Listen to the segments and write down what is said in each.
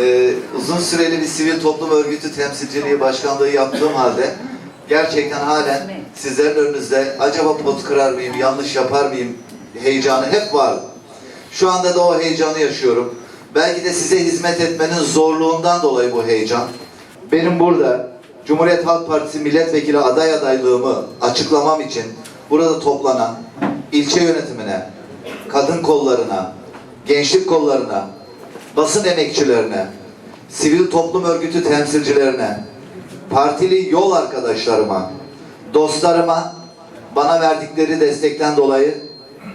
Ee, uzun süreli bir sivil toplum örgütü temsilciliği başkanlığı yaptığım halde gerçekten halen sizlerin önünüzde acaba pot kırar mıyım, yanlış yapar mıyım heyecanı hep var. Şu anda da o heyecanı yaşıyorum. Belki de size hizmet etmenin zorluğundan dolayı bu heyecan. Benim burada Cumhuriyet Halk Partisi milletvekili aday adaylığımı açıklamam için burada toplanan ilçe yönetimine, kadın kollarına, gençlik kollarına, basın emekçilerine, sivil toplum örgütü temsilcilerine, partili yol arkadaşlarıma, dostlarıma bana verdikleri destekten dolayı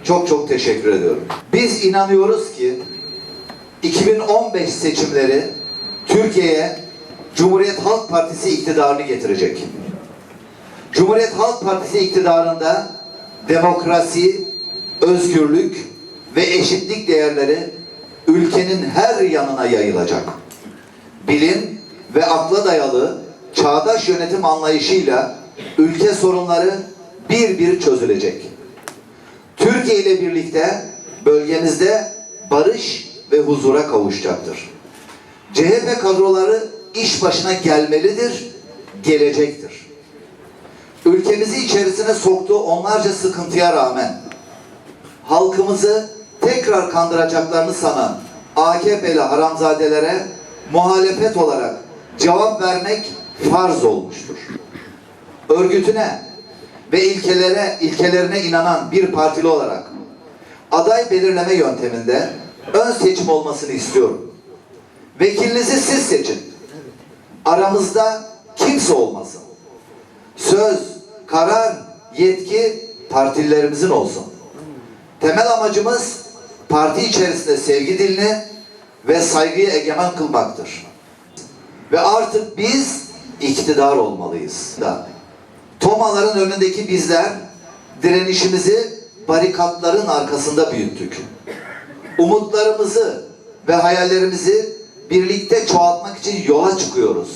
çok çok teşekkür ediyorum. Biz inanıyoruz ki 2015 seçimleri Türkiye'ye Cumhuriyet Halk Partisi iktidarını getirecek. Cumhuriyet Halk Partisi iktidarında demokrasi, özgürlük ve eşitlik değerleri ülkenin her yanına yayılacak. Bilim ve akla dayalı çağdaş yönetim anlayışıyla ülke sorunları bir bir çözülecek. Türkiye ile birlikte bölgemizde barış ve huzura kavuşacaktır. CHP kadroları iş başına gelmelidir, gelecektir. Ülkemizi içerisine soktuğu onlarca sıkıntıya rağmen halkımızı tekrar kandıracaklarını sanan AKP'li haramzadelere muhalefet olarak cevap vermek farz olmuştur. Örgütüne ve ilkelere, ilkelerine inanan bir partili olarak aday belirleme yönteminde ön seçim olmasını istiyorum. Vekilinizi siz seçin. Aramızda kimse olmasın. Söz, karar, yetki partililerimizin olsun. Temel amacımız parti içerisinde sevgi dilini ve saygıyı egemen kılmaktır. Ve artık biz iktidar olmalıyız. Da. Tomaların önündeki bizler direnişimizi barikatların arkasında büyüttük. Umutlarımızı ve hayallerimizi birlikte çoğaltmak için yola çıkıyoruz.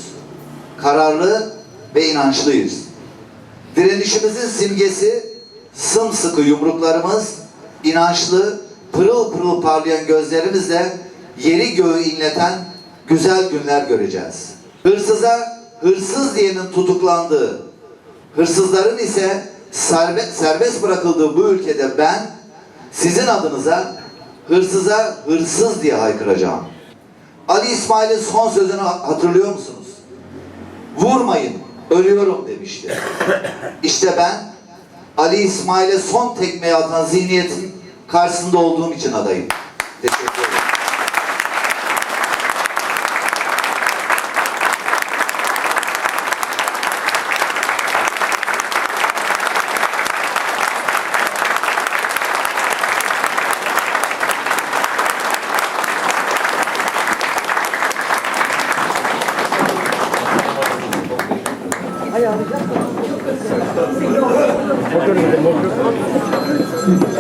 Kararlı ve inançlıyız. Direnişimizin simgesi sımsıkı yumruklarımız, inançlı, pırıl pırıl parlayan gözlerimizle yeri göğü inleten güzel günler göreceğiz. Hırsıza hırsız diyenin tutuklandığı, hırsızların ise serbest, serbest bırakıldığı bu ülkede ben sizin adınıza hırsıza hırsız diye haykıracağım. Ali İsmail'in son sözünü hatırlıyor musunuz? Vurmayın, ölüyorum demişti. İşte ben Ali İsmail'e son tekmeyi atan zihniyetin karşısında olduğum için adayım. Teşekkür ederim. Motor.